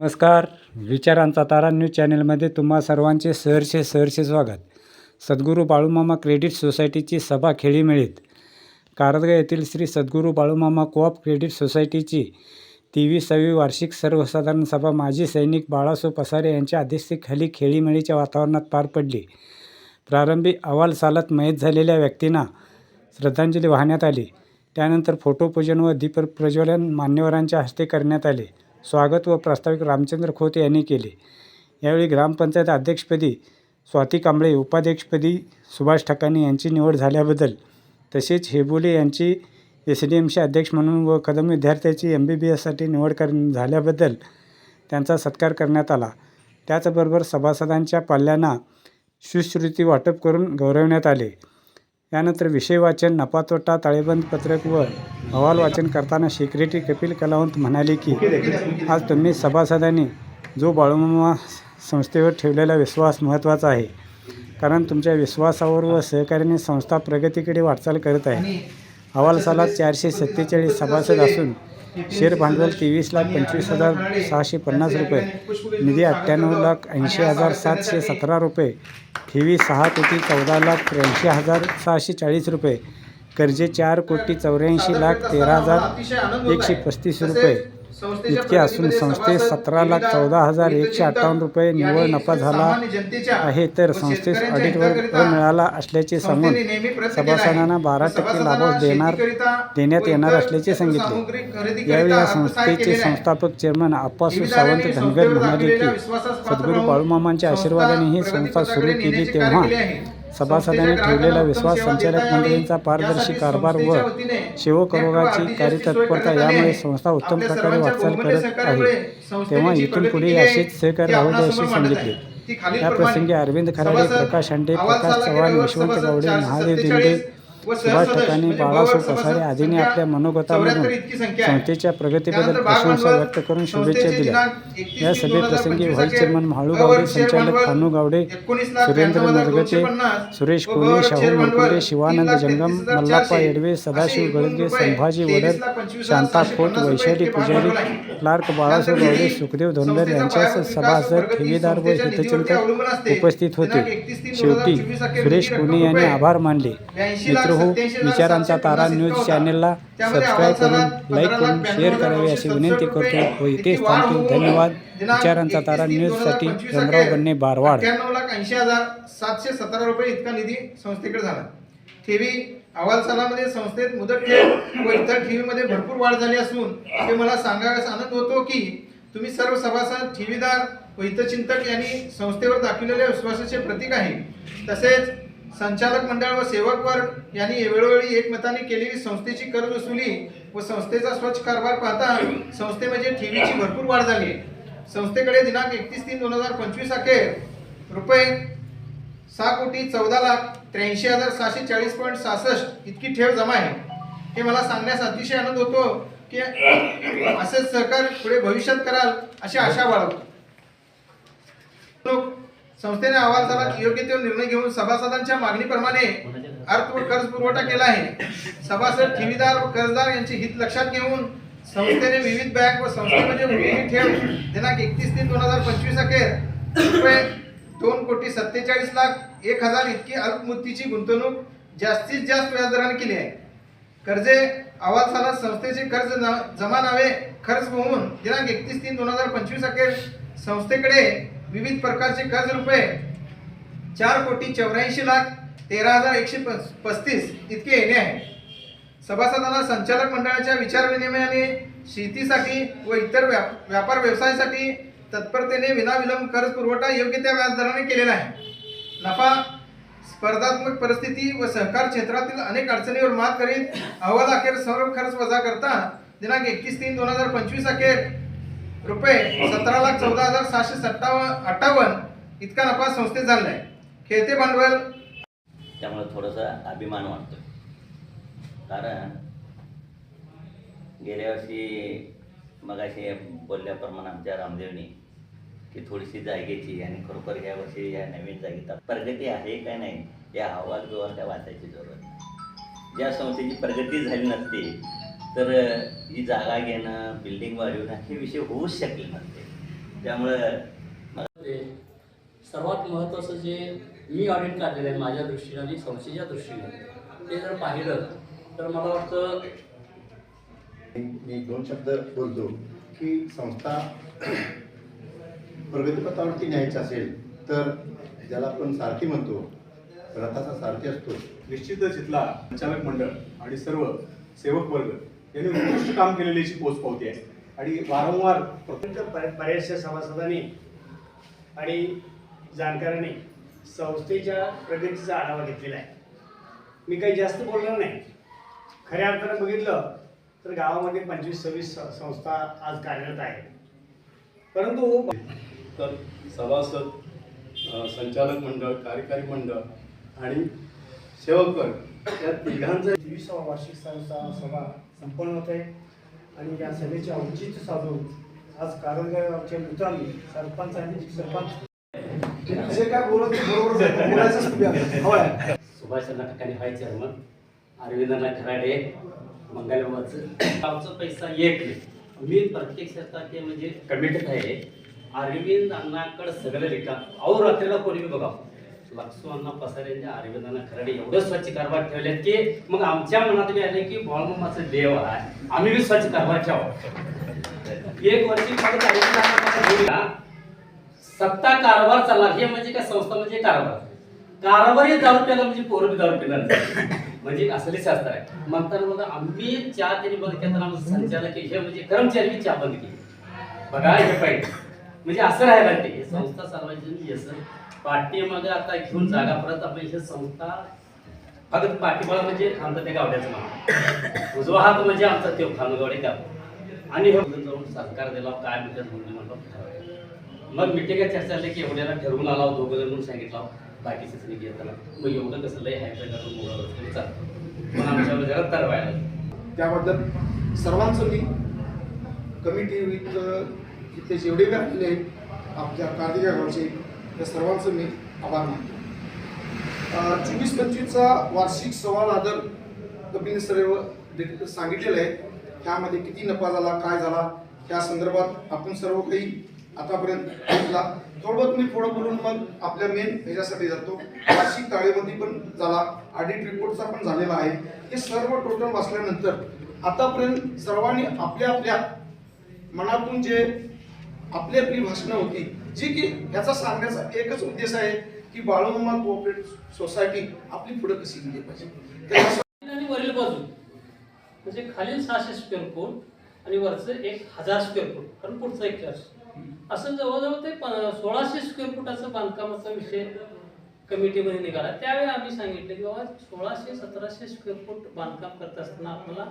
नमस्कार. विचारांचा तारा न्यूज चॅनलमध्ये तुम्हा सर्वांचे सहर्षे सहर्षे स्वागत. सद्गुरू बाळूमामा क्रेडिट सोसायटीची सभा खेळीमेळीत कारदगा येथील श्री सद्गुरू बाळूमामा कोऑप क्रेडिट सोसायटीची तेविसावी वार्षिक सर्वसाधारण सभा माजी सैनिक बाळासो पसारे यांच्या अध्यक्षतेखाली खेळीमेळीच्या वातावरणात पार पडली. प्रारंभी अहवाल सालात मयत झालेल्या व्यक्तींना श्रद्धांजली वाहण्यात आली. त्यानंतर फोटोपूजन व दीपप्रज्वलन मान्यवरांच्या हस्ते करण्यात आले. स्वागत व प्रास्ताविक रामचंद्र खोत यांनी केले. यावेळी ग्रामपंचायत अध्यक्षपदी स्वाती कांबळे उपाध्यक्षपदी सुभाष ठकाणे यांची निवड झाल्याबद्दल तसेच हेबोले यांची एस डी एमचे अध्यक्ष म्हणून व कदम विद्यार्थ्याची एम बी बी एससाठी निवड कर झाल्याबद्दल त्यांचा सत्कार करण्यात आला. त्याचबरोबर सभासदांच्या पाल्यांना शिष्यवृत्ती वाटप करून गौरवण्यात आले. यानंतर विषय वाचन नफा तोटा ताळेबंद पत्रक व अहवाल वाचन करताना सेक्रेटरी कपिल कलावंत म्हणाले की आज तुम्ही सभासदांनी जो बाळूमामा संस्थेवर ठेवलेला विश्वास महत्त्वाचा आहे कारण तुमच्या विश्वासावर व सहकार्याने संस्था प्रगतीकडे वाटचाल करत आहे. अहवाल सालात चारशे सत्तेचाळीस सभासद असून शेअर भांडवल तेवीस लाख पंचवीस हजार सहाशे पन्नास रुपये. निधी अठ्ठ्याण्णव लाख ऐंशी हजार सातशे सतरा रुपये. ठेवी सहा कोटी चौदा लाख त्र्याऐंशी हजार सहाशे चाळीस रुपये. कर्जे चार कोटी चौऱ्याऐंशी लाख तेरा हजार एकशे पस्तीस रुपये. इतके असून संस्थेत सतरा लाख चौदा हजार एकशे अठ्ठावन्न रुपये निव्वळ नफा झाला आहे तर संस्थेस ऑडिट वर्ग मिळाला असल्याचे सांगून सभासदांना बारा टक्के लाभांश देणार देण्यात येणार असल्याचे सांगितले. यावेळी या संस्थेचे संस्थापक चेअरमन आप्पासू सावंत धनगर म्हणाले की सद्गुरू बाळूमामांच्या आशीर्वादाने ही संस्था सुरू केली तेव्हा सभासदांनी ठेवलेला विश्वास संचालक मंडळींचा पारदर्शी कारभार व सेवकवर्गाची कार्यतत्परता यामुळे संस्था उत्तम प्रकारे वाटचाल करत आहे. तेव्हा इथून पुढे असेच सहकार्य राहू दे असे सांगितले. या प्रसंगी अरविंद खराडे प्रकाश हांडे प्रकाश चव्हाण यशवंत गावडे महादेव दिंडे सुभाष ठकाणे बाळासो पसारे आदींनी आपल्या मनोगतामधून संस्थेच्या प्रगतीबद्दल प्रशंसा व्यक्त करून शुभेच्छा दिल्या. या सभेप्रसंगी व्हाईस चेअरमन म्हाळू गावडे संचालक खानू गावडे सुरेंद्र नरगटे सुरेश कोले शाहू मनकुंडे शिवानंद जंगम मल्लाप्पा येडवे सदाशिव गळगे संभाजी वडर शांता खोत वैशाली पुजारी क्लार्क बाळासो गावडे सुखदेव धोंडर यांच्या सभासद ठेवीदार व हितचिंतक उपस्थित होते. शेवटी सुरेश कोणी यांनी आभार मानले मित्र हो विचारांचा तारा न्यूज चॅनेलला सबस्क्राईब करून लाईक करून शेअर करावे अशी विनंती करतो व इथेच थांबतो धन्यवाद. विचारांचा तारा न्यूजसाठी रमराव बन्ने बारवाड. लाख ऐंशी हजार सातशे सतरा रुपये इतका निधी संस्थेकडे झाला. ठेवी अहवाल सालामध्ये संस्थेत मुदत ठेव व इतर ठेवीमध्ये भरपूर वाढ झाली असून ते मला सांगाव्यास आनंद होतो की तुम्ही सर्व सभासद ठेवीदार व हितचिंतक यांनी संस्थेवर दाखविलेल्या विश्वासाचे प्रतीक आहे. तसेच संचालक मंडळ व सेवक वर्ग यांनी वेळोवेळी एकमताने केलेली संस्थेची कर वसुली व संस्थेचा स्वच्छ कारभार पाहता संस्थेमध्ये म्हणजे ठेवीची भरपूर वाढ झाली. संस्थेकडे दिनांक एकतीस तीन दोन हजार पंचवीस अखेर रुपये सहा कोटी चौदा लाख त्र्याऐंशी हजार सहाशे चाळीस पॉईंट सहासष्ट इतकी ठेव जमा आहे. हे मला सांगण्यास अतिशय आनंद होतो की असेच सहकार पुढे भविष्यात कराल अशी आशा बाळगतो. संस्थेने अहवाल सालात योग्य ते निर्णय घेऊन सभासदांच्या मागणीप्रमाणे अर्थ व कर्ज पुरवठा केला आहे. सभासद ठेवीदार व कर्जदार यांचे हित लक्षात घेऊन संस्थेने विविध बँक व संस्थेमध्ये मुलगी ठेव दिनांक एकतीस तीन दोन हजार पंचवीस अखेर रुपये दोन कोटी सत्तेचाळीस लाख एक हजार इतकी अल्पमुदतीची गुंतवणूक जास्तीत जास्त व्याजदराने केली आहे. कर्जे अहवाल सालात संस्थेचे कर्ज न- जमा नावे खर्च होऊन दिनांक एकतीस तीन दोन हजार पंचवीस अखेर संस्थेकडे विविध प्रकारचे कर्ज रुपये चार कोटी चौऱ्याऐंशी लाख तेरा हजार एकशे पस्तीस इतके येणे आहे. सभासदांना संचालक मंडळाच्या विचार विनिमयाने शेतीसाठी व इतर व्याप- व्यापार व्यवसायासाठी तत्परतेने विनाविलंब कर्ज पुरवठा योग्य त्या व्याजदराने केलेला आहे. नफा स्पर्धात्मक परिस्थिती व सहकार क्षेत्रातील अनेक अडचणीवर मात करीत अहवाल अखेर सर्व खर्च वजा करता दिनांक एकतीस तीन दोन हजार पंचवीस अखेर रुपये सतरा लाख चौदा हजार सहाशे सत्तावन्न अठ्ठावन्न इतका नफा संस्थेत झाला आहे खेळते भांडवल. त्यामुळे थोडासा अभिमान वाटतो कारण गेल्या वर्षी मगाशी बोलल्याप्रमाणे आमच्या रामदेवनी की थोडीशी जागेची आणि खरोखर ह्या वर्षी या नवीन जागेत प्रगती आहे का नाही या अहवाल जोवर त्या वाचायची जरूरत नाही. ज्या संस्थेची प्रगती झाली नसते तर ही जागा घेणं बिल्डिंग वाढवणं हे विषय होऊच शकले नसते त्यामुळं सर्वात महत्त्वाचं जे मी ऑडिट काढलेलं आहे माझ्या दृष्टीने आणि संस्थेच्या दृष्टीने ते जर पाहिलं तर मला वाटतं मी दोन शब्द बोलतो की संस्था प्रगतीपथावरती न्यायची असेल तर ज्याला आपण सारथी म्हणतो रथाचा सारथी असतो. निश्चितच इथला संचालक मंडळ आणि सर्व सेवक वर्ग यांनी उत्कृष्ट काम केलेली अशी पोच पावती आहे. आणि वारंवार बऱ्याचशा सभासदांनी आणि जाणकारांनी संस्थेच्या प्रगतीचा आढावा घेतलेला आहे. मी काही जास्त बोलणार नाही. खऱ्या अर्थानं बघितलं तर गावामध्ये पंचवीस सव्वीस स- संस्था आज कार्यरत आहेत. परंतु तर सभासद संचालक मंडळ कार्यकारी मंडळ आणि सेवक वर्ग या तिघांचं तेविसावा वार्षिक संस्था सभा संपन्न होत आहे. आणि या सभेचे औचित्य साधून आज कारंगावच्या मित्रांनी सरपंचांनी सरपंच जे काय बोलत बरोबर बोलायचं सुभाषचंद्र ठिकाणी व्हाय चेअरमन अरविंदना खराडे मंगलवाचं गावचा पैसा एक नाही. मी प्रत्यक्षात ते म्हणजे कमिटेड आहे. अरविंद अण्णाकडे सगळं रिका अहो रात्रीला कोणी बघा. लक्ष्मण अण्णा पसारे अरविंद अण्णा एवढं स्वच्छ कारभार ठेवले की मग आमच्या मनात बी आले की बाळमामाचं देव आहे. आम्ही बी स्वच्छ कारभार ठेवा एक वर्षी सत्ता कारभार चालला. हे म्हणजे काय? संस्था म्हणजे कारभार. कारभारी दारू प्याला म्हणजे पोरं बी दारू पिणार म्हणजे असले शास्त्र आहे. म्हणताना बघा आम्ही चहा त्यांनी बंद तर आमचं संचालक हे म्हणजे कर्मचारी बी चहा बंद केली. बघा हे पाहिजे म्हणजे असं राहायला ते. संस्था चालवायची असं पाठीमागे आता घेऊन जागा परत आपण इथे संस्था. फक्त पाठीमागा म्हणजे आमचं ते गावड्याचं नाव. उजवा हात म्हणजे आमचा ते खानगावडे गाव. आणि हे जाऊन सरकार दिला काय म्हणतात म्हणून म्हणलं मग मिटिंगात चर्चा झाली की एवढ्याला ठरवून आला दोघं जण म्हणून सांगितलं बाकीचे सगळे घेताना मग एवढं कसं लय हाय करून मुलं चालतं. पण आमच्यावर जरा तरवायला त्याबद्दल सर्वांचं मी कमिटी विथ इथे जेवढे बी आलेले आहेत. आमच्या कार्तिका गावचे त्या सर्वांचं मी आभार मानतो. चोवीस पंचवीसचा वार्षिक सवाल आदर कपिल सर्व सांगितलेलं आहे. ह्यामध्ये किती नफा झाला काय झाला त्या संदर्भात आपण सर्व काही आतापर्यंत ऐकला. थोडं मी पुढं बोलून मग आपल्या मेन ह्याच्यासाठी जातो. वार्षिक ताळेबंदी पण झाला ऑडिट रिपोर्टचा पण झालेला आहे. हे सर्व टोटल वाचल्यानंतर आतापर्यंत सर्वांनी आपल्या आपल्या मनातून जे आपली आपली भाषणं होती जी की ह्याचा सांगण्याचा एकच उद्देश आहे की बाळूमामा कोऑपरेटिव्ह सोसायटी आपली पुढे कशी गेली पाहिजे. आणि वरील बाजू. म्हणजे खालील सहाशे स्क्वेअर फूट आणि वरचं एक हजार स्क्वेअर फूट कारण पुढचा एक क्लास असं जवळजवळ ते सोळाशे स्क्वेअर फुटाचं बांधकामाचा विषय कमिटीमध्ये निघाला. त्यावेळी आम्ही सांगितलं की बाबा सोळाशे सतराशे स्क्वेअर फूट बांधकाम करत असताना आपल्याला